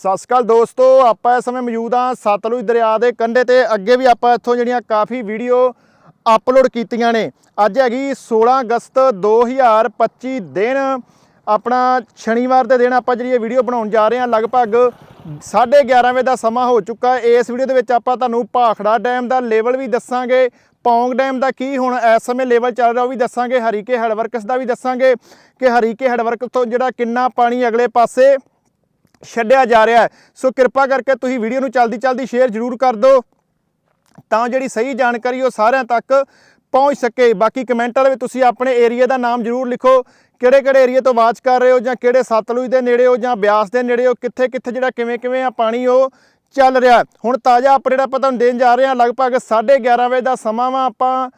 ਸਤਿ ਸ਼੍ਰੀ ਅਕਾਲ ਦੋਸਤੋ, ਆਪਾਂ ਇਸ ਸਮੇਂ ਮੌਜੂਦ ਹਾਂ ਸਤਲੁਜ ਦਰਿਆ ਦੇ ਕੰਢੇ ਤੇ। ਅੱਗੇ ਵੀ ਆਪਾਂ ਇੱਥੋਂ ਜਿਹੜੀਆਂ ਕਾਫੀ ਵੀਡੀਓ ਅਪਲੋਡ ਕੀਤੀਆਂ ਨੇ। ਅੱਜ ਹੈਗੀ 16 ਅਗਸਤ 2025 ਦਿਨ। ਆਪਣਾ ਸ਼ਨੀਵਾਰ ਦੇ ਦਿਨ ਆਪਾਂ ਜਿਹੜੀ ਇਹ ਵੀਡੀਓ ਬਣਾਉਣ ਜਾ ਰਹੇ ਹਾਂ, ਲਗਭਗ 11:30 ਵਜੇ ਦਾ ਸਮਾਂ ਹੋ ਚੁੱਕਾ ਹੈ। ਇਸ ਵੀਡੀਓ ਦੇ ਵਿੱਚ ਆਪਾਂ ਤੁਹਾਨੂੰ ਭਾਖੜਾ ਡੈਮ ਦਾ ਲੈਵਲ ਵੀ ਦੱਸਾਂਗੇ, ਪੌਂਗ ਡੈਮ ਦਾ ਕੀ ਹੁਣ ਇਸ ਸਮੇਂ ਲੈਵਲ ਚੱਲ ਰਿਹਾ ਉਹ ਵੀ ਦੱਸਾਂਗੇ, ਹਰੀਕੇ ਹੈਡਵਰਕਸ ਦਾ ਵੀ ਦੱਸਾਂਗੇ ਕਿ ਹਰੀਕੇ ਹੈਡਵਰਕਸ ਤੋਂ ਜਿਹੜਾ ਕਿੰਨਾ ਪਾਣੀ ਅਗਲੇ ਪਾਸੇ ਛੱਡਿਆ ਜਾ ਰਿਹਾ ਹੈ। ਸੋ ਕਿਰਪਾ ਕਰਕੇ ਤੁਸੀਂ ਵੀਡੀਓ ਨੂੰ ਚਲਦੀ ਚਲਦੀ ਸ਼ੇਅਰ ਜ਼ਰੂਰ ਕਰ ਦਿਓ ਤਾਂ ਜਿਹੜੀ ਸਹੀ ਜਾਣਕਾਰੀ ਉਹ ਸਾਰਿਆਂ ਤੱਕ ਪਹੁੰਚ ਸਕੇ। ਬਾਕੀ ਕਮੈਂਟਾਂ ਦੇ ਵਿੱਚ ਤੁਸੀਂ ਆਪਣੇ ਏਰੀਆ ਦਾ ਨਾਮ ਜ਼ਰੂਰ ਲਿਖੋ। ਕਿਹੜੇ ਕਿਹੜੇ ਏਰੀਆ ਤੋਂ ਵਾਚ ਕਰ ਰਹੇ ਹੋ ਜਾਂ ਕਿਹੜੇ ਸਤਲੁਜ ਦੇ ਨੇੜੇ ਹੋ ਜਾਂ ਬਿਆਸ ਦੇ ਨੇੜੇ ਹੋ ਕਿੱਥੇ ਕਿੱਥੇ ਜਿਹੜਾ ਕਿਵੇਂ ਕਿਵੇਂ ਆ ਪਾਣੀ ਉਹ ਚੱਲ ਰਿਹਾ। ਹੁਣ ਤਾਜ਼ਾ ਅਪਡੇਟ ਆਪਾਂ ਤੁਹਾਨੂੰ ਦੇਣ ਜਾ ਰਹੇ ਹਾਂ। ਲਗਭਗ 11:30 ਵਜੇ ਦਾ ਸਮਾਂ ਵਾ ਆਪਾਂ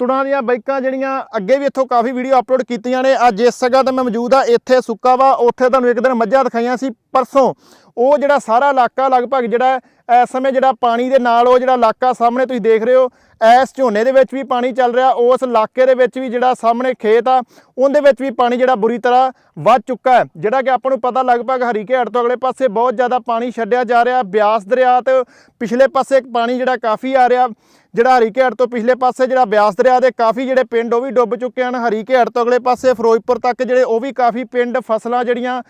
ਤੁੜਾਂ ਦੀਆਂ ਬਾਈਕਾਂ ਜਿਹੜੀਆਂ ਅੱਗੇ ਵੀ ਇੱਥੋਂ ਕਾਫੀ ਵੀਡੀਓ ਅਪਲੋਡ ਕੀਤੀਆਂ ਨੇ। ਅੱਜ ਇਸ ਜਗ੍ਹਾ ਤੇ ਮੈਂ ਮੌਜੂਦ ਆ, ਇੱਥੇ ਸੁੱਕਾ ਵਾ, ਉੱਥੇ ਤੁਹਾਨੂੰ ਇੱਕ ਦਿਨ ਮੱਝਾਂ ਦਿਖਾਈਆਂ ਸੀ ਪਰਸੋਂ। ਉਹ ਜਿਹੜਾ ਸਾਰਾ ਇਲਾਕਾ ਲਗਭਗ ਜਿਹੜਾ ਇਸ ਸਮੇਂ ਜਿਹੜਾ ਪਾਣੀ ਦੇ ਨਾਲ ਉਹ ਜਿਹੜਾ ਇਲਾਕਾ ਸਾਹਮਣੇ ਤੁਸੀਂ ਦੇਖ ਰਹੇ ਹੋ ਇਸ ਝੋਨੇ ਦੇ ਵਿੱਚ ਵੀ ਪਾਣੀ ਚੱਲ ਰਿਹਾ, ਉਸ ਇਲਾਕੇ ਦੇ ਵਿੱਚ ਵੀ ਜਿਹੜਾ ਸਾਹਮਣੇ ਖੇਤ ਆ, ਉਹਦੇ ਵਿੱਚ ਵੀ ਪਾਣੀ ਜਿਹੜਾ ਬੁਰੀ ਤਰ੍ਹਾਂ ਵੱਧ ਚੁੱਕਾ ਹੈ। ਜਿਹੜਾ ਕਿ ਆਪਾਂ ਨੂੰ ਪਤਾ ਲਗਭਗ ਹਰੀਕੇ ਹੜ ਤੋਂ ਅਗਲੇ ਪਾਸੇ ਬਹੁਤ ਜ਼ਿਆਦਾ ਪਾਣੀ ਛੱਡਿਆ ਜਾ ਰਿਹਾ, ਬਿਆਸ ਦਰਿਆ ਤੇ ਪਿਛਲੇ ਪਾਸੇ ਪਾਣੀ ਜਿਹੜਾ ਕਾਫੀ ਆ ਰਿਹਾ। ਜਿਹੜਾ ਹਰੀਕੇ ਹੜ ਤੋਂ ਪਿਛਲੇ ਪਾਸੇ ਜਿਹੜਾ ਬਿਆਸ ਦਰਿਆ ਦੇ ਕਾਫੀ ਜਿਹੜੇ ਪਿੰਡ ਉਹ ਵੀ ਡੁੱਬ ਚੁੱਕੇ ਹਨ। ਹਰੀਕੇ ਹੜ ਤੋਂ ਅਗਲੇ ਪਾਸੇ ਫਿਰੋਜ਼ਪੁਰ ਤੱਕ ਜਿਹੜੇ ਉਹ ਵੀ ਕਾਫੀ ਪਿੰਡ ਫਸਲਾਂ ਜਿਹੜੀਆਂ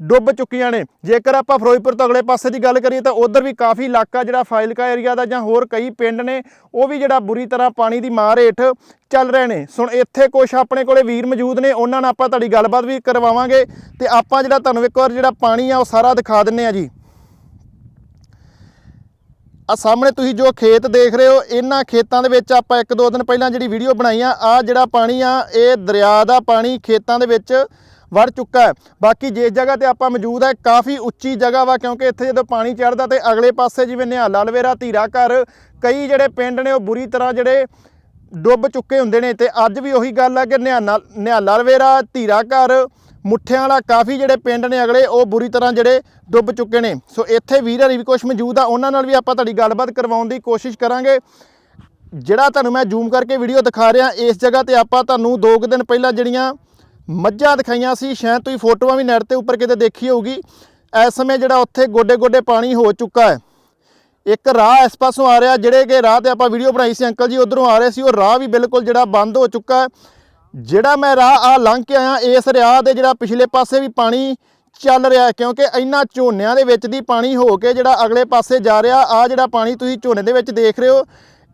ਡੁੱਬ ਚੁੱਕੀਆਂ ਨੇ। ਜੇਕਰ ਆਪਾਂ ਫਿਰੋਜ਼ਪੁਰ ਤੋਂ ਅਗਲੇ ਪਾਸੇ ਦੀ ਗੱਲ ਕਰੀਏ ਤਾਂ ਉਧਰ ਵੀ ਕਾਫੀ ਇਲਾਕਾ ਜਿਹੜਾ ਫਾਇਲਕਾ ਏਰੀਆ ਦਾ ਜਾਂ ਹੋਰ ਕਈ ਪਿੰਡ ਨੇ, ਉਹ ਵੀ ਜਿਹੜਾ ਬੁਰੀ ਤਰ੍ਹਾਂ ਪਾਣੀ ਦੀ ਮਾਰ ਹੇਠ ਚੱਲ ਰਹੇ ਨੇ। ਸੁਣ, ਇੱਥੇ ਕੁਝ ਆਪਣੇ ਕੋਲੇ ਵੀਰ ਮੌਜੂਦ ਨੇ, ਉਹਨਾਂ ਨਾਲ ਆਪਾਂ ਤੁਹਾਡੀ ਗੱਲਬਾਤ ਵੀ ਕਰਵਾਵਾਂਗੇ ਤੇ ਆਪਾਂ ਜਿਹੜਾ ਤੁਹਾਨੂੰ ਇੱਕ ਵਾਰ ਜਿਹੜਾ ਪਾਣੀ ਆ ਉਹ ਸਾਰਾ ਦਿਖਾ ਦਿੰਨੇ ਆ ਜੀ। ਆ ਸਾਹਮਣੇ ਤੁਸੀਂ ਜੋ ਖੇਤ ਦੇਖ ਰਹੇ ਹੋ, ਇਹਨਾਂ ਖੇਤਾਂ ਦੇ ਵਿੱਚ ਆਪਾਂ ਇੱਕ ਦੋ ਦਿਨ ਪਹਿਲਾਂ ਜਿਹੜੀ ਵੀਡੀਓ ਬਣਾਈ ਆ ਆ ਜਿਹੜਾ ਪਾਣੀ ਆ, ਇਹ ਦਰਿਆ ਦਾ ਪਾਣੀ ਖੇਤਾਂ ਦੇ ਵਿੱਚ ਵੜ ਚੁੱਕਾ ਹੈ। ਬਾਕੀ ਜਿਸ ਜਗ੍ਹਾ ਤੇ ਆਪਾਂ ਮੌਜੂਦ ਹੈ ਕਾਫੀ ਉੱਚੀ ਜਗ੍ਹਾ ਵਾ, ਕਿਉਂਕਿ ਇੱਥੇ ਜਦੋਂ ਪਾਣੀ ਚੜਦਾ ਤੇ ਅਗਲੇ ਪਾਸੇ ਜਿਵੇਂ ਨਿਹਾਲਾ ਲਵੇਰਾ ਧੀਰਾ ਘਰ, ਕਈ ਜਿਹੜੇ ਪਿੰਡ ਨੇ ਉਹ ਬੁਰੀ ਤਰ੍ਹਾਂ ਜਿਹੜੇ ਡੁੱਬ ਚੁੱਕੇ ਹੁੰਦੇ ਨੇ। ਤੇ ਅੱਜ ਵੀ ਉਹੀ ਗੱਲ ਆ ਕਿ ਨਿਹਾਲਾ ਨਿਹਾਲਾ ਲਵੇਰਾ ਧੀਰਾ ਘਰ ਮੁੱਠਿਆਂ ਵਾਲਾ ਕਾਫੀ ਜਿਹੜੇ ਪਿੰਡ ਨੇ ਅਗਲੇ, ਉਹ ਬੁਰੀ ਤਰ੍ਹਾਂ ਜਿਹੜੇ ਡੁੱਬ ਚੁੱਕੇ ਨੇ। ਸੋ ਇੱਥੇ ਵੀਰ ਹਰੀ ਵੀ ਕੁਝ ਮੌਜੂਦ ਆ, ਉਹਨਾਂ ਨਾਲ ਵੀ ਆਪਾਂ ਤੁਹਾਡੀ ਗੱਲਬਾਤ ਕਰਵਾਉਣ ਦੀ ਕੋਸ਼ਿਸ਼ ਕਰਾਂਗੇ। ਜਿਹੜਾ ਤੁਹਾਨੂੰ ਮੈਂ ਜ਼ੂਮ ਕਰਕੇ ਵੀਡੀਓ ਦਿਖਾ ਰਿਹਾ, ਇਸ ਜਗ੍ਹਾ ਤੇ ਆਪਾਂ ਤੁਹਾਨੂੰ ਦੋ ਕੁ ਦਿਨ ਪਹਿਲਾਂ ਜਿਹੜੀਆਂ ਮੱਝਾਂ ਦਿਖਾਈਆਂ ਸੀ, ਸ਼ਾਇਦ ਤੁਸੀਂ ਫੋਟੋਆਂ ਵੀ ਨੈਟ ਤੇ ਉੱਪਰ ਕਿਤੇ ਦੇਖੀ ਹੋਊਗੀ। ਇਸ ਸਮੇਂ ਜਿਹੜਾ ਉੱਥੇ ਗੋਡੇ ਗੋਡੇ ਪਾਣੀ ਹੋ ਚੁੱਕਾ ਹੈ। ਇੱਕ ਰਾਹ ਇਸ ਪਾਸੋਂ ਆ ਰਿਹਾ, ਜਿਹੜੇ ਕਿ ਰਾਹ ਤੇ ਆਪਾਂ ਵੀਡੀਓ ਬਣਾਈ ਸੀ, ਅੰਕਲ ਜੀ, ਉਧਰੋਂ ਆ ਰਹੇ ਸੀ, ਉਹ ਰਾਹ ਵੀ ਬਿਲਕੁਲ ਜਿਹੜਾ ਬੰਦ ਹੋ ਚੁੱਕਾ ਹੈ। ਜਿਹੜਾ ਮੈਂ ਰਾਹ ਆ ਲੰਘ ਕੇ ਆਇਆ, ਇਸ ਰਾਹ ਦੇ ਜਿਹੜਾ ਪਿਛਲੇ ਪਾਸੇ ਵੀ ਪਾਣੀ ਚੱਲ ਰਿਹਾ ਕਿਉਂਕਿ ਇਹਨਾਂ ਝੋਨਿਆਂ ਦੇ ਵਿੱਚ ਦੀ ਪਾਣੀ ਹੋ ਕੇ ਜਿਹੜਾ ਅਗਲੇ ਪਾਸੇ ਜਾ ਰਿਹਾ ਆ ਜਿਹੜਾ ਪਾਣੀ ਤੁਸੀਂ ਝੋਨੇ ਦੇ ਵਿੱਚ ਦੇਖ ਰਹੇ ਹੋ,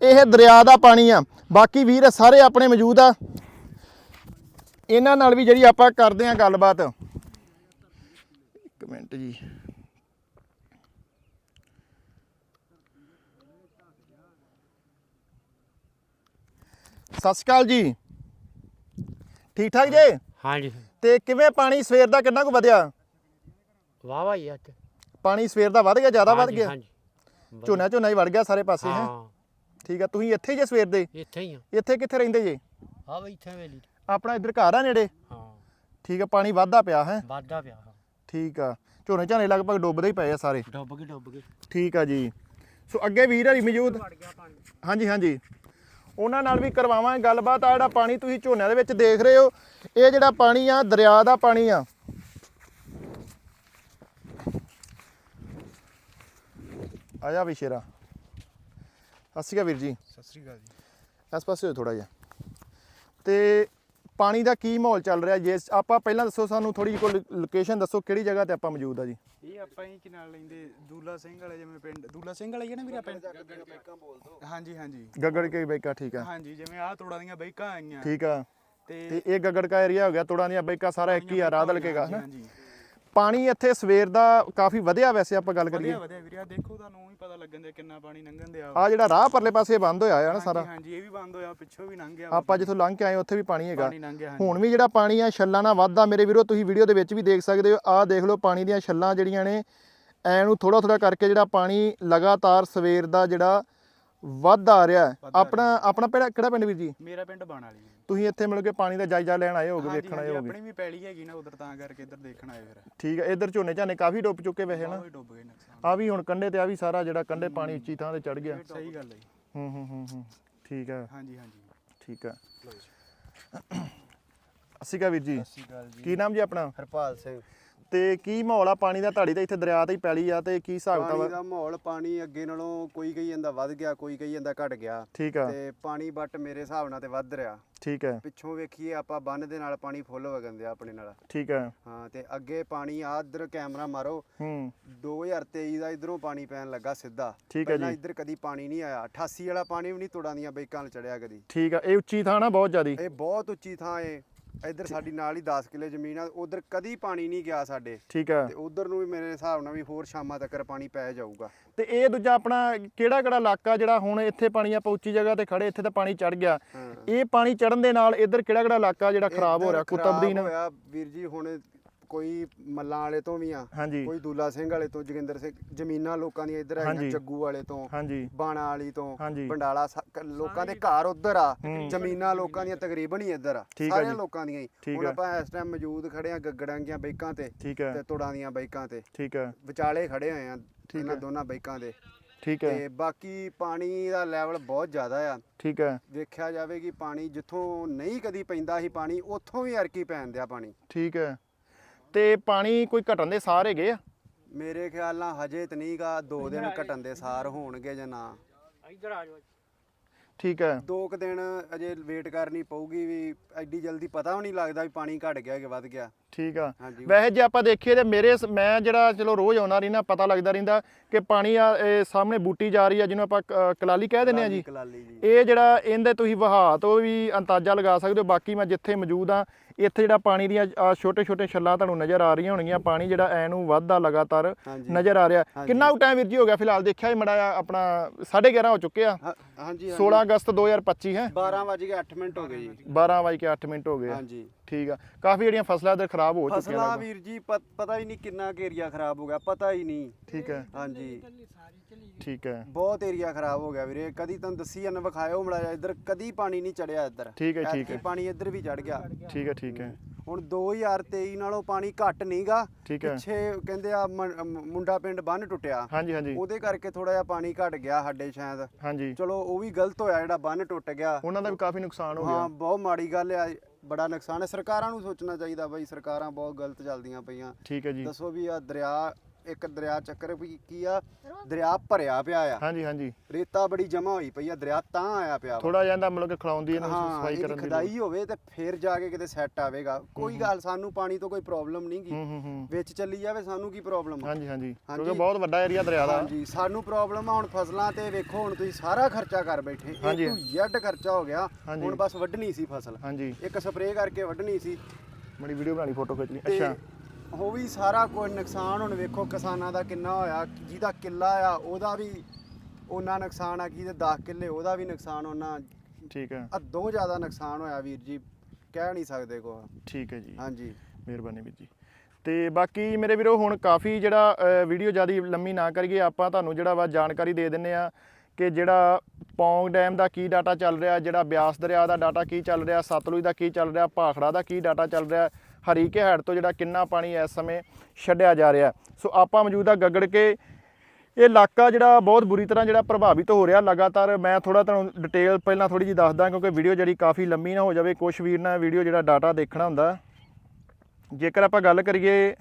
ਇਹ ਦਰਿਆ ਦਾ ਪਾਣੀ ਆ। ਬਾਕੀ ਵੀਰ ਸਾਰੇ ਆਪਣੇ ਮੌਜੂਦ ਆ। ਇਹਨਾਂ ਨਾਲ ਵੀ ਜਿਹੜੀ ਆਪਾਂ ਕਰਦੇ ਆ ਗੱਲਬਾਤ। ਇੱਕ ਮਿੰਟ ਜੀ। ਸਤਿ ਸ਼੍ਰੀ ਅਕਾਲ ਜੀ। ਠੀਕ ਠਾਕ ਜੀ? ਹਾਂਜੀ। ਤੇ ਕਿਵੇਂ ਪਾਣੀ ਸਵੇਰ ਦਾ ਕਿੰਨਾ ਕੁ ਵਧਿਆ? ਵਾਹ ਵਾਹ ਅੱਜ। ਪਾਣੀ ਸਵੇਰ ਦਾ ਵਧ ਗਿਆ ਜ਼ਿਆਦਾ ਵਧ ਗਿਆ? ਹਾਂਜੀ। ਝੋਨਾ ਝੋਨਾ ਹੀ ਵੜ ਗਿਆ ਸਾਰੇ ਪਾਸੇ ਹੈ? ਹਾਂ। ਠੀਕ ਆ ਤੁਸੀਂ ਇੱਥੇ ਹੀ ਜੇ ਸਵੇਰ ਦੇ? ਇੱਥੇ ਹੀ ਆ। ਇੱਥੇ ਕਿੱਥੇ ਰਹਿੰਦੇ ਜੇ? ਆ ਬਈ ਇੱਥੇ ਵੇਲੀ ਆਪਣਾ ਇੱਧਰ ਘਰ ਆ ਨੇੜੇ? ਹਾਂ। ਠੀਕ ਆ ਪਾਣੀ ਵੱਧਦਾ ਪਿਆ ਹੈ? ਵਾਧਾ ਪਿਆ ਹਾਂ। ਠੀਕ ਆ। ਝੋਨੇ ਝਾਨੇ ਲਗਭਗ ਡੁੱਬਦੇ ਹੀ ਪਏ ਆ ਸਾਰੇ। ਡੁੱਬ ਗਏ ਡੁੱਬ ਗਏ। ਠੀਕ ਆ ਜੀ। ਸੋ ਅੱਗੇ ਵੀਰ ਹਰੀ ਮੌਜੂਦ? ਹਾਂਜੀ ਹਾਂਜੀ। ਉਹਨਾਂ ਨਾਲ ਵੀ ਕਰਵਾਵਾਂਗੇ ਗੱਲਬਾਤ। ਆ ਜਿਹੜਾ ਪਾਣੀ ਤੁਸੀਂ ਝੋਨਿਆਂ ਦੇ ਵਿੱਚ ਦੇਖ ਰਹੇ ਹੋ ਇਹ ਜਿਹੜਾ ਪਾਣੀ ਆ ਦਰਿਆ ਦਾ ਪਾਣੀ ਆ। ਆਇਆ ਵੀ ਸ਼ੇਰਾ। ਸਤਿ ਸ਼੍ਰੀ ਅਕਾਲ ਵੀਰ ਜੀ। ਸਤਿ ਸ੍ਰੀ ਅਕਾਲ ਜੀ। ਇਸ ਪਾਸੇ ਹੋ ਥੋੜਾ ਜਿਹਾ। ਤੇ ਪਾਣੀ ਦਾ ਕੀ ਮਾਹੌਲ ਚੱਲ ਰਿਹਾ? ਜੇ ਆਪਾਂ ਪਹਿਲਾਂ ਦੱਸੋ ਸਾਨੂੰ ਥੋੜੀ ਜਿਹੀ ਕੋਈ ਲੋਕੇਸ਼ਨ ਦੱਸੋ ਕਿਹੜੀ ਜਗ੍ਹਾ ਤੇ ਆਪਾਂ ਮੌਜੂਦ ਆ ਜੀ? ਇਹ ਆਪਾਂ ਹੀ ਕੀ ਨਾਲ ਲੈਂਦੇ ਦੂਲਾ ਸਿੰਘ ਵਾਲੇ ਜਿਵੇਂ ਪਿੰਡ ਦੂਲਾ ਸਿੰਘ ਵਾਲਾ ਹੀ ਹੈ ਨਾ ਵੀਰਾ ਪਿੰਡ ਹਾਂਜੀ ਹਾਂਜੀ। ਗੱਗੜ ਕੇ ਬੈਕਾ ਠੀਕ ਆ। ਹਾਂਜੀ ਜਿਵੇਂ ਆਹ ਤੋੜਾਂ ਦੀਆਂ ਬਾਈਕਾਂ ਆਈਆਂ। ਠੀਕ ਆ। ਤੇ ਤੇ ਇਹ ਗੱਗੜ ਕਾ ਏਰੀਆ ਹੋ ਗਿਆ ਤੋੜਾਂ ਦੀਆਂ ਬੈਕਾ ਸਾਰਾ ਇੱਕ ਹੀ ਆ ਰਾਹ ਦਲਕੇਗਾ ਹਾਂਜੀ। ਪਾਣੀ ਇੱਥੇ ਸਵੇਰ ਦਾ ਕਾਫੀ ਵਧਿਆ ਵੈਸੇ ਆਪਾਂ ਗੱਲ ਕਰੀਏ। ਵਧੀਆ ਵਧੀਆ ਵੀਰਿਆ ਦੇਖੋ ਤੁਹਾਨੂੰ ਹੀ ਪਤਾ ਲੱਗਣ ਦੇ ਕਿੰਨਾ ਪਾਣੀ ਲੰਘਣ ਦੇ ਆ ਆ ਜਿਹੜਾ ਰਾਹ ਪਰਲੇ ਪਾਸੇ ਬੰਦ ਹੋਇਆ ਹੈ ਨਾ ਸਾਰਾ। ਹਾਂਜੀ ਇਹ ਵੀ ਬੰਦ ਹੋਇਆ ਪਿੱਛੋਂ ਵੀ ਲੰਘ ਗਿਆ ਆਪਾਂ ਜਿੱਥੋਂ ਲੰਘ ਕੇ ਆਏ ਉੱਥੇ ਵੀ ਪਾਣੀ ਹੈਗਾ। ਹੁਣ ਵੀ ਜਿਹੜਾ ਪਾਣੀ ਆ ਛੱਲਾਂ ਨਾਲ ਵੱਧਦਾ ਮੇਰੇ ਵੀਰੋ ਤੁਸੀਂ ਵੀਡੀਓ ਦੇ ਵਿੱਚ ਵੀ ਦੇਖ ਸਕਦੇ ਹੋ। ਆਹ ਦੇਖ ਲਓ ਪਾਣੀ ਦੀਆਂ ਛੱਲਾਂ ਜਿਹੜੀਆਂ ਨੇ ਐ ਨੂੰ ਥੋੜਾ ਥੋੜਾ ਕਰਕੇ ਜਿਹੜਾ ਪਾਣੀ ਲਗਾਤਾਰ ਸਵੇਰ ਦਾ ਜਿਹੜਾ ਵੱਧ ਆ ਰਿਹਾ ਹੈ। ਵੱਧ ਆ ਆਪਣਾ ਆਪਣਾ ਪਿੰਡ ਕਿਹੜਾ ਪਿੰਡ ਵੀਰ ਜੀ? ਮੇਰਾ ਪਿੰਡ ਬਾਣ ਵਾਲੀ ਹੈ। ਤੁਸੀਂ ਇੱਥੇ ਮਿਲ ਕੇ ਪਾਣੀ ਦਾ ਜਾਇਜ਼ਾ ਲੈਣ ਆਏ ਹੋਗੇ ਹਾਂਜੀ ਵੇਖਣ ਆਏ ਹਾਂਜੀ ਹੋਗੇ। ਆਪਣੀ ਵੀ ਪੈਲੀ ਹੈਗੀ ਨਾ ਉਧਰ ਤਾਂ ਕਰਕੇ ਇੱਧਰ ਦੇਖਣ ਆਏ ਫਿਰ। ਠੀਕ ਹੈ ਇਧਰ ਝੋਨੇ ਝਾਨੇ ਕਾਫੀ ਡੁੱਬ ਚੁੱਕੇ ਵੈਸੇ ਨਾ। ਉਹ ਹੀ ਡੁੱਬ ਗਏ ਨੁਕਸਾਨ। ਆ ਵੀ ਹੁਣ ਕੰਡੇ ਤੇ ਆ ਵੀ ਸਾਰਾ ਜਿਹੜਾ ਕੰਡੇ ਪਾਣੀ ਉੱਚੀ ਥਾਂ ਤੇ ਚੜ ਗਿਆ। ਸਹੀ ਗੱਲ ਹੈ ਜੀ। ਹੂੰ ਹੂੰ ਹੂੰ ਹੂੰ। ਠੀਕ ਹੈ। ਹਾਂਜੀ ਹਾਂਜੀ। ਠੀਕ ਹੈ। ਅਸੀਂ ਕਾ ਵੀਰ ਜੀ। ਸਤਿ ਸ਼੍ਰੀ ਅਕਾਲ ਜੀ। ਕੀ ਨਾਮ ਜੀ ਆਪਣਾ? ਹਰਪਾਲ ਸਿੰਘ। ਤੇ ਕੀ ਮਾਹੌਲ ਆ? ਪਾਣੀ ਦਾ ਧਾੜੀ ਤਾਂ ਇੱਥੇ ਦਰਿਆ ਤੇ ਹੀ ਪੈਲੀ ਆ ਤੇ ਕੀ ਹਿਸਾਬ ਪਾਣੀ ਕਿਤਾਬ ਆ? ਦਾ ਮਾਹੌਲ ਪਾਣੀ ਅੱਗੇ ਨਾਲੋਂ ਕੋਈ ਕਹੀ ਜਾਂਦਾ ਵੱਧ ਗਿਆ ਕੋਈ ਕਹੀ ਜਾਂਦਾ ਘਟ ਗਿਆ। ਠੀਕ ਆ। ਤੇ ਪਾਣੀ ਬਟ ਮੇਰੇ ਹਿਸਾਬ ਨਾਲ ਤੇ ਵੱਧ ਰਿਹਾ। ਠੀਕ ਹੈ। ਪਿੱਛੋਂ ਵੇਖੀਏ ਆਪਾਂ ਬੰਨ ਦੇ ਨਾਲ ਪਾਣੀ ਫੁੱਲ ਵਗਣ ਦਿਆ ਆਪਣੇ ਨਾਲ। ਠੀਕ ਹੈ। ਹਾਂ ਤੇ ਅੱਗੇ ਪਾਣੀ ਆ ਇੱਧਰ ਕੈਮਰਾ ਮਾਰੋ। ਹੂੰ। 2023 ਦਾ ਇਧਰੋਂ ਪਾਣੀ ਪੈਣ ਲੱਗਾ ਸਿੱਧਾ। ਠੀਕ ਹੈ ਪਹਿਲਾਂ ਜੀ। ਇੱਧਰ ਕਦੀ ਪਾਣੀ ਨਹੀਂ ਆਇਆ। 88 ਵਾਲਾ ਪਾਣੀ ਵੀ ਨਹੀਂ ਤੁੜਾਂ ਦੀਆਂ ਬੈਕਾਂ 'ਚ ਚੜਿਆ ਕਦੀ। ਠੀਕ ਆ ਇਹ ਉੱਚੀ ਥਾਂ ਨਾ ਬਹੁਤ ਜ਼ਿਆਦੀ। ਇਹ ਬਹੁਤ ਉੱਚੀ ਥਾਂ ਏ। ਇੱਧਰ ਸਾਡੀ ਨਾਲ ਹੀ 10 ਕਿੱਲੇ ਜ਼ਮੀਨ ਆ ਉਧਰ ਕਦੀ ਪਾਣੀ ਨਹੀਂ ਗਿਆ ਸਾਡੇ। ਠੀਕ ਆ। ਤੇ ਉਧਰ ਨੂੰ ਵੀ ਮੇਰੇ ਹਿਸਾਬ ਨਾਲ ਵੀ ਹੋਰ ਸ਼ਾਮਾਂ ਤੱਕ ਪਾਣੀ ਪੈ ਜਾਊਗਾ। ਤੇ ਇਹ ਦੂਜਾ ਆਪਣਾ ਕਿਹੜਾ ਕਿਹੜਾ ਇਲਾਕਾ ਜਿਹੜਾ ਹੁਣ ਇੱਥੇ ਪਾਣੀ ਆਪਾਂ ਉੱਚੀ ਜਗ੍ਹਾ ਤੇ ਖੜੇ ਇੱਥੇ ਤਾਂ ਪਾਣੀ ਚੜ ਗਿਆ। ਇਹ ਪਾਣੀ ਚੜਨ ਦੇ ਨਾਲ ਇੱਧਰ ਕਿਹੜਾ ਕਿਹੜਾ ਇਲਾਕਾ ਜਿਹੜਾ ਖਰਾਬ ਹੋ ਰਿਹਾ? ਕੁਤਬਦੀਨ? ਹੋਇਆ ਵੀਰ ਜੀ ਹੁਣ ਕੋਈ ਮੱਲਾਂ ਵਾਲੇ ਤੋਂ ਵੀ ਆ ਹਾਂਜੀ। ਕੋਈ ਦੂਲਾ ਸਿੰਘ ਵਾਲੇ ਤੋਂ ਜੋਗਿੰਦਰ ਸਿੰਘ ਜ਼ਮੀਨਾਂ ਲੋਕਾਂ ਦੀਆਂ ਇੱਧਰ ਹਾਂਜੀ। ਹੈਗੀਆਂ ਜੱਗੂ ਵਾਲੇ ਤੋਂ ਹਾਂਜੀ। ਬਾਣਾ ਵਾਲੀ ਤੋਂ ਹਾਂਜੀ। ਬੰਡਾਲਾ ਸ- ਕ- ਲੋਕਾਂ ਦੇ ਘਰ ਉਧਰ ਆ। ਜ਼ਮੀਨਾਂ ਲੋਕਾਂ ਦੀਆਂ ਤਕਰੀਬਨ ਹੀ ਇੱਧਰ ਆ ਠੀਕ ਆ ਸਾਰਿਆਂ ਜੀ। ਲੋਕਾਂ ਦੀਆਂ ਹੀ। ਠੀਕ ਹੁਣ ਆ। ਆਪਾਂ ਇਸ ਟਾਈਮ ਮੌਜੂਦ ਖੜੇ ਆ ਗੱਗੜਾਂ ਦੀਆਂ ਬਾਈਕਾਂ ਤੇ ਠੀਕ ਹੈ ਤੇ ਤੁੜਾਂ ਦੀਆਂ ਬਾਈਕਾਂ ਤੇ। ਠੀਕ ਹੈ ਵਿਚਾਲੇ ਖੜੇ ਹੋਏ ਆ ਠੀਕ ਇਹਨਾਂ ਆ। ਦੋਨਾਂ ਬਾਈਕਾਂ ਦੇ। ਠੀਕ ਹੈ ਤੇ ਬਾਕੀ ਪਾਣੀ ਦਾ ਲੈਵਲ ਬਹੁਤ ਜ਼ਿਆਦਾ ਆ। ਠੀਕ ਹੈ ਵੇਖਿਆ ਜਾਵੇ ਕਿ ਪਾਣੀ ਜਿੱਥੋਂ ਨਹੀਂ ਕਦੀ ਪੈਂਦਾ ਸੀ ਪਾਣੀ ਉੱਥੋਂ ਵੀ ਅਰਕੀ ਪੈਣ ਦਿਆ ਪਾਣੀ। ਠੀਕ ਹੈ ਤੇ ਪਾਣੀ ਕੋਈ ਘਟਣ ਦੇ ਸਾਰ ਹੈਗੇ ਆ? ਮੇਰੇ ਖਿਆਲ ਨਾਲ ਹਜੇ ਤੇ ਨਹੀਂਗਾ ਦੋ ਦਿਨ ਘਟਣ ਦੇ ਸਾਰ ਹੋਣਗੇ ਜਾਂ ਨਾ। ਇੱਧਰ ਆ ਜਾਓ ਠੀਕ ਹੈ। ਦੋ ਕੁ ਦਿਨ ਅਜੇ ਵੇਟ ਕਰਨੀ ਪਊਗੀ ਵੀ ਐਡੀ ਜਲਦੀ ਪਤਾ ਵੀ ਨਹੀਂ ਲੱਗਦਾ ਵੀ ਪਾਣੀ ਘਟ ਗਿਆ ਕਿ ਵੱਧ ਗਿਆ। ਠੀਕ ਆ। ਹਾਂਜੀ। ਵੈਸੇ ਜੇ ਆਪਾਂ ਦੇਖੀਏ ਤੇ ਮੇਰੇ ਸ- ਮੈਂ ਜਿਹੜਾ ਚਲੋ ਰੋਜ਼ ਆਉਣਾ ਰਹਿਣਾ ਪਤਾ ਲੱਗਦਾ ਰਹਿੰਦਾ ਕਿ ਪਾਣੀ ਆ ਇਹ ਸਾਹਮਣੇ ਬੂਟੀ ਜਾ ਰਹੀ ਆ ਜਿਹਨੂੰ ਆਪਾਂ ਕ- ਕਲਾਲੀ ਕਹਿ ਦਿੰਦੇ ਆ ਜੀ। ਕਲਾਲੀ ਜੀ। ਇਹ ਜਿਹੜਾ ਇਹਦੇ ਤੁਸੀਂ ਵਹਾਅ ਤੋਂ ਵੀ ਅੰਦਾਜ਼ਾ ਲਗਾ ਸਕਦੇ ਹੋ। ਬਾਕੀ ਮੈਂ ਜਿੱਥੇ ਮੌਜੂਦ ਆ ਇੱਥੇ ਜਿਹੜਾ ਪਾਣੀ ਦੀਆਂ ਛੋਟੇ ਛੋਟੇ ਛੱਲਾਂ ਤੁਹਾਨੂੰ ਨਜ਼ਰ ਆ ਰਹੀਆਂ ਹੋਣਗੀਆਂ। ਪਾਣੀ ਜਿਹੜਾ ਐ ਨੂੰ ਵੱਧਦਾ ਲਗਾਤਾਰ ਹਾਂਜੀ। ਨਜ਼ਰ ਆ ਰਿਹਾ। ਹਾਂਜੀ। ਕਿੰਨਾ ਕੁ ਟਾਈਮ ਵੀਰ ਜੀ ਹੋ ਗਿਆ ਫਿਲਹਾਲ? ਦੇਖਿਆ ਹੀ ਮੜਾ ਆਪਣਾ 11:30 ਹੋ ਚੁੱਕੇ ਆ। ਹਾਂ- ਹਾਂਜੀ 16 ਅਗਸਤ 2025 ਹੈ। 12 ਵਜ ਕੇ 8 ਮਿੰਟ ਹੋ ਗਏ ਜੀ। 12 ਵਜੇ ਕੇ 8 ਮਿੰਟ ਹੋ ਗਏ ਆ। ਹਾਂਜੀ। ਠੀਕ ਆ। ਕਾਫੀ ਜਿਹੜੀਆਂ ਫਸਲਾਂ ਇਧਰ ਖਰਾਬ ਹੋ ਚੁੱਕੀਆਂ ਫਸਲਾਂ। ਵੀਰ ਜੀ ਪ- ਪਤਾ ਹੀ ਨਹੀਂ ਕਿੰਨਾ ਕੁ ਏਰੀਆ ਖਰਾਬ ਹੋ ਗਿਆ ਪਤਾ ਹੀ ਨਹੀਂ। ਠੀਕ ਹੈ। ਹਾਂਜੀ। ਠੀਕ ਹੈ। ਬਹੁਤ ਏਰੀਆ ਖਰਾਬ ਹੋ ਗਿਆ ਵੀਰੇ। ਕਦੀ ਤੁਹਾਨੂੰ ਦੱਸੀ ਜਨ ਵਿਖਾਇਓ ਮੜਾ ਇੱਧਰ। ਕਦੀ ਪਾਣੀ ਨਹੀਂ ਚੜਿਆ ਇੱਧਰ। ਠੀਕ ਹੈ, ਠੀਕ ਐਤਕੀ ਹੈ। ਪਾਣੀ ਇੱਧਰ ਵੀ ਚੜ ਗਿਆ। ਠੀਕ ਹੈ ਠੀਕ ਹੈ। ਹੁਣ 2023 ਨਾਲੋਂ ਪਾਣੀ ਘੱਟ ਨਹੀਂਗਾ। ਠੀਕ ਹੈ। ਪਿੱਛੇ ਕਹਿੰਦੇ ਆ ਮੁੰਡਾ ਪਿੰਡ ਬੰਨ ਟੁੱਟਿਆ। ਹਾਂਜੀ ਹਾਂਜੀ। ਉਹਦੇ ਕਰਕੇ ਥੋੜਾ ਜਿਹਾ ਪਾਣੀ ਘਟ ਗਿਆ ਸਾਡੇ ਸ਼ਾਇਦ। ਹਾਂਜੀ। ਚਲੋ ਉਹ ਵੀ ਗਲਤ ਹੋਇਆ ਜਿਹੜਾ ਬੰਨ ਟੁੱਟ ਗਿਆ। ਉਹਨਾਂ ਦਾ ਵੀ ਕਾਫੀ ਨੁਕਸਾਨ ਹੋ ਹਾਂ ਗਿਆ ਬਹੁਤ ਮਾੜੀ ਗੱਲ ਆ। ਬੜਾ ਨੁਕਸਾਨ ਹੈ। ਸਰਕਾਰਾਂ ਨੂੰ ਸੋਚਣਾ ਚਾਹੀਦਾ ਬਈ ਸਰਕਾਰਾਂ ਬਹੁਤ ਗਲਤ ਚੱਲਦੀਆਂ ਪਈਆਂ। ਠੀਕ ਹੈ ਜੀ। ਦੱਸੋ ਵੀ ਆ ਦਰਿਆ ਇੱਕ ਦਰਿਆ ਚੱਕਰ ਵੀ ਕੀ ਆ? ਦਰਿਆ ਭਰਿਆ ਪਿਆ ਆ। ਹਾਂਜੀ ਹਾਂਜੀ। ਰੇਤਾ ਬੜੀ ਜਮਾ ਹੋਈ ਪਈ ਆ ਦਰਿਆ ਤਾਂ ਆਇਆ ਪਿਆ ਵਾ। ਥੋੜਾ ਜਾਂਦਾ ਮਤਲਬ ਕਿ ਖਲਾਉਂਦੀ ਇਹਨੂੰ ਹਾਂ ਸਫ਼ਾਈ ਇਹਦੀ ਕਰਨ ਦੀ ਲੋੜ। ਖਦਾਈ ਹੋਵੇ ਤੇ ਫਿਰ ਜਾ ਕੇ ਕਿਤੇ ਸੈੱਟ ਆਵੇਗਾ। ਕੋਈ ਗੱਲ ਸਾਨੂੰ ਪਾਣੀ ਤੋਂ ਕੋਈ ਪ੍ਰੋਬਲਮ ਨਹੀਂ ਗੀ। ਹੂੰ ਹੂੰ ਹੂੰ। ਵਿੱਚ ਚੱਲੀ ਜਾਵੇ ਸਾਨੂੰ ਕੀ ਪ੍ਰੋਬਲਮ ਹਾਂਜੀ ਹਾਂਜੀ। ਹਾਂਜੀ। ਕਿਉਂਕਿ ਬਹੁਤ ਵੱਡਾ ਏਰੀਆ ਦਰਿਆ ਦਾ। ਹਾਂਜੀ ਸਾਨੂੰ ਪ੍ਰੋਬਲਮ ਆ ਹੁਣ ਫਸਲਾਂ ਤੇ ਵੇਖੋ ਹੁਣ ਤੁਸੀਂ ਸਾਰਾ ਖਰਚਾ ਕਰ ਬੈਠੇ। ਹਾਂਜੀ। ਇਹ ਤੋਂ ਜ਼ੈਡ ਖਰਚਾ ਹੋ ਗਿਆ। ਹਾਂਜੀ। ਹੁਣ ਬਸ ਵੱਢਣੀ ਸੀ ਫਸਲ। ਹਾਂਜੀ। ਇੱਕ ਸਪਰੇਅ ਕਰਕੇ ਵੱਢਣੀ ਸੀ। ਬੜੀ ਵੀਡੀਓ ਬਣਾਣੀ ਫੋਟੋ ਖਿੱਚ ਲਈ। ਤੇ ਉਹ ਵੀ ਸਾਰਾ ਕੋਈ ਨੁਕਸਾਨ ਹੁਣ ਵੇਖੋ ਕਿਸਾਨਾਂ ਦਾ ਕਿੰਨਾ ਹੋਇਆ ਜਿਹਦਾ ਕਿੱਲਾ ਆ ਉਹਦਾ ਵੀ ਉਹਨਾਂ ਨੁਕਸਾਨ ਆ ਜਿਹਦੇ 10 ਕਿੱਲੇ ਉਹਦਾ ਵੀ ਨੁਕਸਾਨ ਉਹਨਾਂ ਠੀਕ ਹੈ ਅੱਧੋਂ ਜ਼ਿਆਦਾ ਨੁਕਸਾਨ ਹੋਇਆ ਵੀਰ ਜੀ ਕਹਿ ਨਹੀਂ ਸਕਦੇ ਕੋ ਠੀਕ ਹੈ ਜੀ। ਹਾਂਜੀ। ਮਿਹਰਬਾਨੀ ਵੀਰ ਜੀ। ਤੇ ਬਾਕੀ ਮੇਰੇ ਵੀਰੋ ਹੁਣ ਕਾਫੀ ਜਿਹੜਾ ਵੀਡੀਓ ਜ਼ਿਆਦਾ ਲੰਮੀ ਨਾ ਕਰੀਏ ਆਪਾਂ ਤੁਹਾਨੂੰ ਜਿਹੜਾ ਵਾ ਜਾਣਕਾਰੀ ਦੇ ਦਿੰਨੇ ਆ ਕਿ ਜਿਹੜਾ ਪੌਂਗ ਡੈਮ ਦਾ ਕੀ ਡਾਟਾ ਚੱਲ ਰਿਹਾ ਜਿਹੜਾ ਬਿਆਸ ਦਰਿਆ ਦਾ ਡਾਟਾ ਕੀ ਚੱਲ ਰਿਹਾ ਸਤਲੁਜ ਦਾ ਕੀ ਚੱਲ ਰਿਹਾ ਭਾਖੜਾ ਦਾ ਕੀ ਡਾਟਾ ਚੱਲ ਰਿਹਾ ਹਰੀਕੇ ਹੈਡ ਤੋਂ ਜਿਹੜਾ ਕਿੰਨਾ ਪਾਣੀ ਇਸ ਸਮੇਂ ਛੱਡਿਆ ਜਾ ਰਿਹਾ ਸੋ ਆਪਾਂ ਮੌਜੂਦਾ ਗੱਗੜ ਕੇ ਇਹ ਇਲਾਕਾ ਜਿਹੜਾ ਬਹੁਤ ਬੁਰੀ ਤਰ੍ਹਾਂ ਜਿਹੜਾ ਪ੍ਰਭਾਵਿਤ ਹੋ ਰਿਹਾ। ਲਗਾਤਾਰ ਮੈਂ ਥੋੜਾ ਤੁਹਾਨੂੰ ਡਿਟੇਲ ਪਹਿਲਾਂ ਥੋੜੀ ਜੀ ਦੱਸਦਾ ਕਿਉਂਕਿ ਵੀਡੀਓ ਜਿਹੜੀ ਕਾਫੀ ਲੰਮੀ ਨਾ ਹੋ ਜਾਵੇ। ਕੁਝ ਵੀਰ ਨਾ ਵੀਡੀਓ ਜਿਹੜਾ ਡਾਟਾ ਦੇਖਣਾ ਹੁੰਦਾ। ਜੇਕਰ ਆਪਾਂ ਗੱਲ ਕਰੀਏ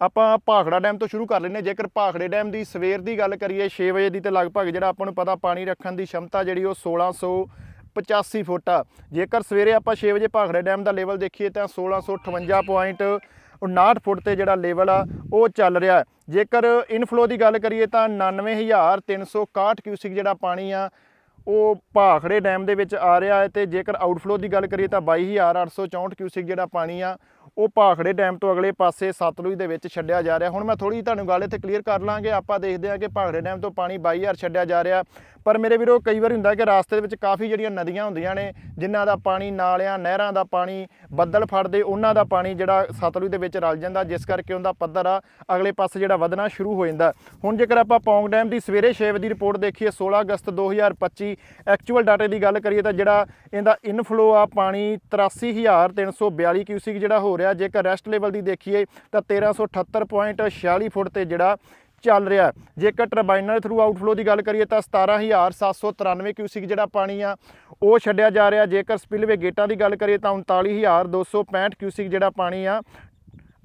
ਆਪਾਂ ਭਾਖੜਾ ਡੈਮ ਤੋਂ ਸ਼ੁਰੂ ਕਰ ਲੈਂਦੇ ਹਾਂ। ਜੇਕਰ ਭਾਖੜੇ ਡੈਮ ਦੀ ਸਵੇਰ ਦੀ ਗੱਲ ਕਰੀਏ 6 ਵਜੇ ਦੀ ਤੇ ਲਗਭਗ ਜਿਹੜਾ ਆਪਾਂ ਨੂੰ ਪਤਾ ਪਾਣੀ ਰੱਖਣ ਦੀ ਸ਼ਮਤਾ ਜਿਹੜੀ ਉਹ 1685 ਫੁੱਟ ਆ। ਜੇਕਰ ਸਵੇਰੇ ਆਪਾਂ 6 ਵਜੇ ਭਾਖੜੇ ਡੈਮ ਦਾ ਲੈਵਲ ਦੇਖੀਏ ਤਾਂ 1658.59 ਫੁੱਟ ਤੇ ਜਿਹੜਾ ਲੈਵਲ ਆ, ਉਹ ਚੱਲ ਰਿਹਾ ਜੇਕਰ ਇਨਫਲੋ ਦੀ ਗੱਲ ਕਰੀਏ ਤਾਂ 99361 ਕਿਊਸਿਕ ਜਿਹੜਾ ਪਾਣੀ ਆ, ਉਹ ਭਾਖੜੇ ਡੈਮ ਦੇ ਵਿੱਚ ਆ ਰਿਹਾ ਹੈ ਤੇ ਜੇਕਰ ਆਊਟਫਲੋ ਦੀ ਗੱਲ ਕਰੀਏ ਤਾਂ 22864 ਕਿਊਸਿਕ ਜਿਹੜਾ ਪਾਣੀ ਆ, ਉਹ ਭਾਖੜੇ ਡੈਮ ਤੋਂ ਅਗਲੇ ਪਾਸੇ ਸਤਲੁਜ ਦੇ ਵਿੱਚ ਛੱਡਿਆ ਜਾ ਰਿਹਾ ਹੁਣ ਮੈਂ ਥੋੜੀ ਤੁਹਾਨੂੰ ਗੱਲ ਇੱਥੇ ਕਲੀਅਰ ਕਰ ਲਾਂਗੇ। ਆਪਾਂ ਦੇਖਦੇ ਹਾਂ ਕਿ ਭਾਖੜੇ ਡੈਮ ਤੋਂ ਪਾਣੀ 22000 ਛੱਡਿਆ ਜਾ ਰਿਹਾ। ਪਰ ਮੇਰੇ ਵੀਰੋ, ਕਈ ਵਾਰ ਹੁੰਦਾ ਕਿ ਰਾਸਤੇ ਦੇ ਵਿੱਚ ਕਾਫੀ ਜਿਹੜੀਆਂ ਨਦੀਆਂ ਹੁੰਦੀਆਂ ਨੇ, ਜਿਨ੍ਹਾਂ ਦਾ ਪਾਣੀ ਨਾਲਿਆਂ, ਨਹਿਰਾਂ ਦਾ ਪਾਣੀ ਬੱਦਲ ਫੜਦੇ, ਉਹਨਾਂ ਦਾ ਪਾਣੀ ਜਿਹੜਾ ਸਤਲੁਜ ਦੇ ਵਿੱਚ ਰਲ ਜਾਂਦਾ, ਜਿਸ ਕਰਕੇ ਉਹਦਾ ਪੱਧਰ ਆ ਅਗਲੇ ਪਾਸੇ ਜਿਹੜਾ ਵਧਣਾ ਸ਼ੁਰੂ ਹੋ ਜਾਂਦਾ। ਹੁਣ ਜੇਕਰ ਆਪਾਂ ਪੌਂਗ ਡੈਮ ਦੀ ਸਵੇਰੇ 6 ਵਜੇ ਦੀ ਰਿਪੋਰਟ ਦੇਖੀਏ 16 ਅਗਸਤ 2025 ਐਕਚੁਅਲ ਡਾਟੇ ਦੀ ਗੱਲ ਕਰੀਏ ਤਾਂ ਜਿਹੜਾ ਇਹਦਾ ਇਨਫਲੋ ਆ ਪਾਣੀ 83342 ਕਿਊਸਿਕ ਜਿਹੜਾ ਹੋ ਰਿਹਾ, ਜੇਕਰ ਰੈਸਟ ਲੈਵਲ ਦੀ ਦੇਖੀਏ ਤਾਂ 1378.46 ਫੁੱਟ ਤੇ ਜਿਹੜਾ ਚੱਲ ਰਿਹਾ ਜੇਕਰ ਟਰਬਾਈਨਾਂ ਦੇ ਥਰੂ ਆਊਟਫਲੋ ਦੀ ਗੱਲ ਕਰੀਏ ਤਾਂ 17793 ਕਿਊਸਿਕ ਜਿਹੜਾ ਪਾਣੀ ਆ, ਉਹ ਛੱਡਿਆ ਜਾ ਰਿਹਾ। ਜੇਕਰ ਸਪਿਲਵੇ ਗੇਟਾਂ ਦੀ ਗੱਲ ਕਰੀਏ ਤਾਂ 39265 ਕਿਊਸਿਕ ਜਿਹੜਾ ਪਾਣੀ ਆ,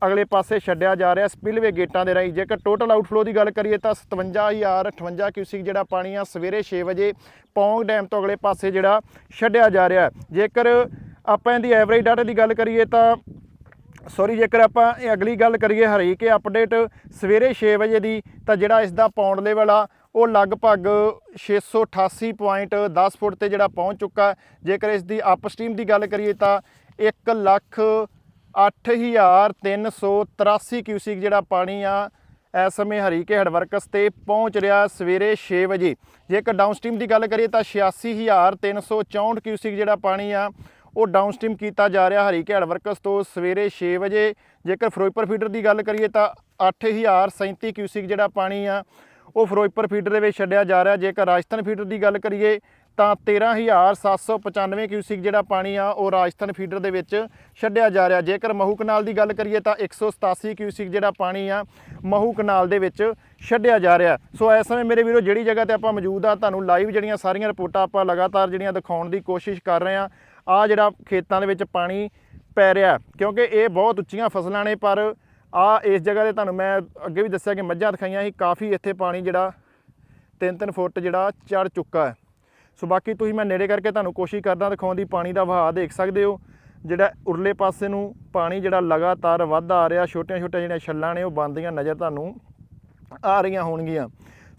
ਅਗਲੇ ਪਾਸੇ ਛੱਡਿਆ ਜਾ ਰਿਹਾ ਸਪਿਲਵੇ ਗੇਟਾਂ ਦੇ ਰਾਹੀਂ। ਜੇਕਰ ਟੋਟਲ ਆਊਟਫਲੋ ਦੀ ਗੱਲ ਕਰੀਏ ਤਾਂ 57058 ਕਿਊਸਿਕ ਜਿਹੜਾ ਪਾਣੀ ਆ, ਸਵੇਰੇ 6 ਵਜੇ ਪੌਂਗ ਡੈਮ ਤੋਂ ਅਗਲੇ ਪਾਸੇ ਜਿਹੜਾ ਛੱਡਿਆ ਜਾ ਰਿਹਾ ਜੇਕਰ ਆਪਾਂ ਇਹਦੀ ਐਵਰੇਜ ਡਾਟਾ ਦੀ ਗੱਲ ਕਰੀਏ ਤਾਂ ਸੌਰੀ, ਜੇਕਰ ਆਪਾਂ ਇਹ ਅਗਲੀ ਗੱਲ ਕਰੀਏ ਹਰੀਕੇ ਅਪਡੇਟ ਸਵੇਰੇ 6 ਵਜੇ ਦੀ, ਤਾਂ ਜਿਹੜਾ ਇਸ ਦਾ ਪੌਂਡ ਲੈਵਲ ਆ, ਉਹ ਲਗਭਗ 688.10 ਫੁੱਟ ਤੇ ਜਿਹੜਾ ਪਹੁੰਚ ਚੁੱਕਾ ਜੇਕਰ ਇਸ ਦੀ ਅਪਸਟ੍ਰੀਮ ਦੀ ਗੱਲ ਕਰੀਏ ਤਾਂ 1 ਲੱਖ 8383 ਕਿਊਸਿਕ ਜਿਹੜਾ ਪਾਣੀ ਆ, ਇਸ ਸਮੇਂ ਹਰੀਕੇ ਹੈਡਵਰਕਸ ਤੇ ਪਹੁੰਚ ਰਿਹਾ ਸਵੇਰੇ 6 ਵਜੇ। ਜੇਕਰ ਡਾਊਨਸਟ੍ਰੀਮ ਦੀ ਗੱਲ ਕਰੀਏ ਤਾਂ 86364 ਕਿਊਸਿਕ ਜਿਹੜਾ ਪਾਣੀ ਆ ਉਹ ਡਾਊਨ ਡਾਊਨਸਟ੍ਰੀਮ ਕੀਤਾ ਜਾ ਰਿਹਾ ਹਰੀ ਹਰੀਕੇ ਵਰਕਸ ਤੋਂ ਸਵੇਰੇ 6 ਵਜੇ। ਜੇਕਰ ਫਿਰੋਜ਼ਪੁਰ ਫੀਡਰ ਦੀ ਗੱਲ ਕਰੀਏ ਤਾਂ 8037 ਕਿਊਸਿਕ ਜਿਹੜਾ ਪਾਣੀ ਆ, ਉਹ ਫਿਰੋਜ਼ਪੁਰ ਫੀਡਰ ਦੇ ਵਿੱਚ ਛੱਡਿਆ ਜਾ ਰਿਹਾ। ਜੇਕਰ ਰਾਜਸਥਾਨ ਫੀਡਰ ਦੀ ਗੱਲ ਕਰੀਏ ਤਾਂ 13795 ਕਿਊਸਿਕ ਜਿਹੜਾ ਪਾਣੀ ਆ, ਉਹ ਰਾਜਸਥਾਨ ਫੀਡਰ ਦੇ ਵਿੱਚ ਛੱਡਿਆ ਜਾ ਰਿਹਾ। ਜੇਕਰ ਮਹੂ ਕਨਾਲ ਦੀ ਗੱਲ ਕਰੀਏ ਤਾਂ 187 ਕਿਊਸਿਕ ਜਿਹੜਾ ਪਾਣੀ ਆ, ਮਹੂ ਕਨਾਲ ਦੇ ਵਿੱਚ ਛੱਡਿਆ ਜਾ ਰਿਹਾ। ਸੋ ਇਸ ਸਮੇਂ ਮੇਰੇ ਵੀਰੋ, ਜਿਹੜੀ ਜਗ੍ਹਾ ਤੇ ਆਪਾਂ ਮੌਜੂਦ ਆ, ਤੁਹਾਨੂੰ ਲਾਈਵ ਜਿਹੜੀਆਂ ਸਾਰੀਆਂ ਰਿਪੋਰਟਾਂ ਆਪਾਂ ਲਗਾਤਾਰ ਜਿਹੜੀਆਂ ਦਿਖਾਉਣ ਦੀ ਕੋਸ਼ਿਸ਼ ਕਰ ਰਹੇ ਆ ਆ ਜਿਹੜਾ ਖੇਤਾਂ ਦੇ ਵਿੱਚ ਪਾਣੀ ਪੈ ਰਿਹਾ ਕਿਉਂਕਿ ਇਹ ਬਹੁਤ ਉੱਚੀਆਂ ਫਸਲਾਂ ਨੇ, ਪਰ ਆ ਇਸ ਜਗ੍ਹਾ ਤੇ ਤੁਹਾਨੂੰ ਮੈਂ ਅੱਗੇ ਵੀ ਦੱਸਿਆ ਕਿ ਮੱਝਾਂ ਦਿਖਾਈਆਂ ਸੀ, ਕਾਫੀ ਇੱਥੇ ਪਾਣੀ ਜਿਹੜਾ 3-3 ਫੁੱਟ ਜਿਹੜਾ ਚੜ ਚੁੱਕਾ ਹੈ। ਸੋ ਬਾਕੀ ਤੁਸੀਂ ਮੈਂ ਨੇੜੇ ਕਰਕੇ ਤੁਹਾਨੂੰ ਕੋਸ਼ਿਸ਼ ਕਰਦਾ ਦਿਖਾਉਣ ਦੀ, ਪਾਣੀ ਦਾ ਵਹਾਅ ਦੇਖ ਸਕਦੇ ਹੋ। ਜਿਹੜਾ ਉਰਲੇ ਪਾਸੇ ਨੂੰ ਪਾਣੀ ਜਿਹੜਾ ਲਗਾਤਾਰ ਵੱਧਦਾ ਆ ਰਿਹਾ ਛੋਟੀਆਂ ਛੋਟੀਆਂ ਜਿਹੜੀਆਂ ਛੱਲਾਂ ਨੇ, ਉਹ ਬੰਦੀਆਂ ਨਜ਼ਰ ਤੁਹਾਨੂੰ ਆ ਰਹੀਆਂ ਹੋਣਗੀਆਂ।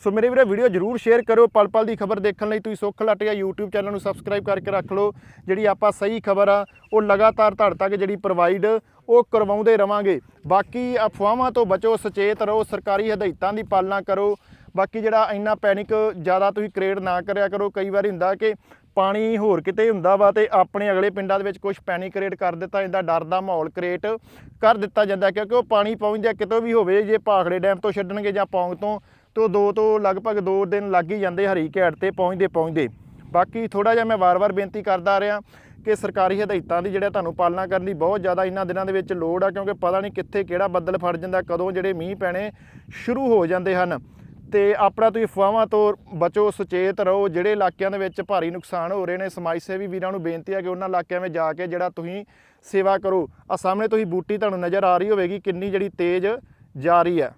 ਸੋ ਮੇਰੇ ਵੀਰੇ ਵੀਡੀਓ ਜਰੂਰ ਸ਼ੇਅਰ ਕਰੋ ਪਲ ਪਲ ਦੀ ਖਬਰ ਦੇਖਣ ਲਈ ਤੁਸੀਂ ਸੁੱਖ ਲਟਿਆ YouTube ਚੈਨਲ ਨੂੰ ਸਬਸਕ੍ਰਾਈਬ ਕਰਕੇ ਰੱਖ ਲਓ। ਜਿਹੜੀ ਆਪਾਂ ਸਹੀ ਖਬਰ ਆ, ਉਹ ਲਗਾਤਾਰ ਤੁਹਾਡੇ ਤੱਕ ਜਿਹੜੀ ਪ੍ਰੋਵਾਈਡ ਉਹ ਕਰਵਾਉਂਦੇ ਰਵਾਂਗੇ। ਬਾਕੀ ਅਫਵਾਹਾਂ ਤੋਂ ਬਚੋ, ਸੁਚੇਤ ਰਹੋ, ਸਰਕਾਰੀ ਹਦਾਇਤਾਂ ਦੀ ਪਾਲਣਾ ਕਰੋ। ਬਾਕੀ ਜਿਹੜਾ ਇੰਨਾ ਪੈਨਿਕ ਜ਼ਿਆਦਾ ਤੁਸੀਂ ਕ੍ਰੀਏਟ ਨਾ ਕਰਿਆ ਕਰੋ। ਕਈ ਵਾਰੀ ਹੁੰਦਾ ਕਿ ਪਾਣੀ ਹੋਰ ਕਿਤੇ ਹੁੰਦਾ ਵਾ ਤੇ ਆਪਣੇ ਅਗਲੇ ਪਿੰਡਾਂ ਦੇ ਵਿੱਚ ਕੁਝ ਪੈਨਿਕ ਕ੍ਰੀਏਟ ਕਰ ਦਿੱਤਾ ਜਾਂਦਾ, ਡਰ ਦਾ ਮਾਹੌਲ ਕ੍ਰੀਏਟ ਕਰ ਦਿੱਤਾ ਜਾਂਦਾ, ਕਿਉਂਕਿ ਉਹ ਪਾਣੀ ਪਹੁੰਚਦਾ ਕਿਤੋਂ ਵੀ ਹੋਵੇ, ਜੇ ਭਾਖੜੇ ਡੈਮ ਤੋਂ ਛੱਡਣਗੇ ਜਾਂ ਪੌਂਗ ਤੋਂ ਤੋਂ ਦੋ ਤੋਂ ਲਗਭਗ 2 ਦਿਨ ਲੱਗ ਹੀ ਜਾਂਦੇ ਹਰੀ ਘੈਟ ਤੇ ਪਹੁੰਚਦੇ ਪਹੁੰਚਦੇ। ਬਾਕੀ ਥੋੜਾ ਜਿਹਾ ਮੈਂ ਵਾਰ-ਵਾਰ ਬੇਨਤੀ ਕਰਦਾ ਆ ਰਿਹਾ ਕਿ ਸਰਕਾਰੀ ਹਦਾਇਤਾਂ ਦੀ ਜਿਹੜਾ ਤੁਹਾਨੂੰ ਪਾਲਣਾ ਕਰਨ ਦੀ ਬਹੁਤ ਜ਼ਿਆਦਾ ਇਹਨਾਂ ਦਿਨਾਂ ਦੇ ਵਿੱਚ ਲੋੜ ਆ, ਕਿਉਂਕਿ ਪਤਾ ਨਹੀਂ ਕਿੱਥੇ ਕਿਹੜਾ ਬੱਦਲ ਫੜ ਜਾਂਦਾ, ਕਦੋਂ ਜਿਹੜੇ ਮੀਂਹ ਪੈਣੇ ਸ਼ੁਰੂ ਹੋ ਜਾਂਦੇ ਹਨ। ਤੇ ਆਪਣਾ ਤੁਸੀਂ ਅਫਵਾਹਾਂ ਤੋਂ ਬਚੋ, ਸੁਚੇਤ ਰਹੋ, ਜਿਹੜੇ ਇਲਾਕਿਆਂ ਦੇ ਵਿੱਚ ਭਾਰੀ ਨੁਕਸਾਨ ਹੋ ਰਹੇ ਨੇ, ਸਮਾਜ ਸੇਵੀ ਵੀਰਾਂ ਨੂੰ ਬੇਨਤੀ ਹੈ ਕਿ ਉਹਨਾਂ ਇਲਾਕਿਆਂ ਵਿੱਚ ਜਾ ਕੇ ਜਿਹੜਾ ਤੁਸੀਂ ਸੇਵਾ ਕਰੋ। ਆ ਸਾਹਮਣੇ ਤੁਸੀਂ ਬੂਟੀ ਤੁਹਾਨੂੰ ਨਜ਼ਰ ਆ ਰਹੀ ਹੋਵੇਗੀ ਕਿੰਨੀ ਜਿਹੜੀ ਤੇਜ਼ ਜਾ ਰਹੀ ਹੈ।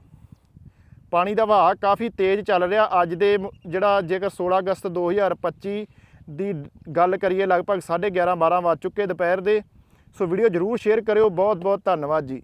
ਪਾਣੀ ਦਾ ਵਹਾਅ ਕਾਫੀ ਤੇਜ਼ ਚੱਲ ਰਿਹਾ। ਅੱਜ ਦੇ ਜਿਹੜਾ ਜੇਕਰ 16 ਅਗਸਤ 2025 ਦੀ ਗੱਲ ਕਰੀਏ, ਲਗਭਗ 11:30 12 ਵੱਜ ਚੁੱਕੇ ਦੁਪਹਿਰ ਦੇ। ਸੋ ਵੀਡੀਓ ਜਰੂਰ ਸ਼ੇਅਰ ਕਰਿਓ। ਬਹੁਤ ਬਹੁਤ ਧੰਨਵਾਦ ਜੀ।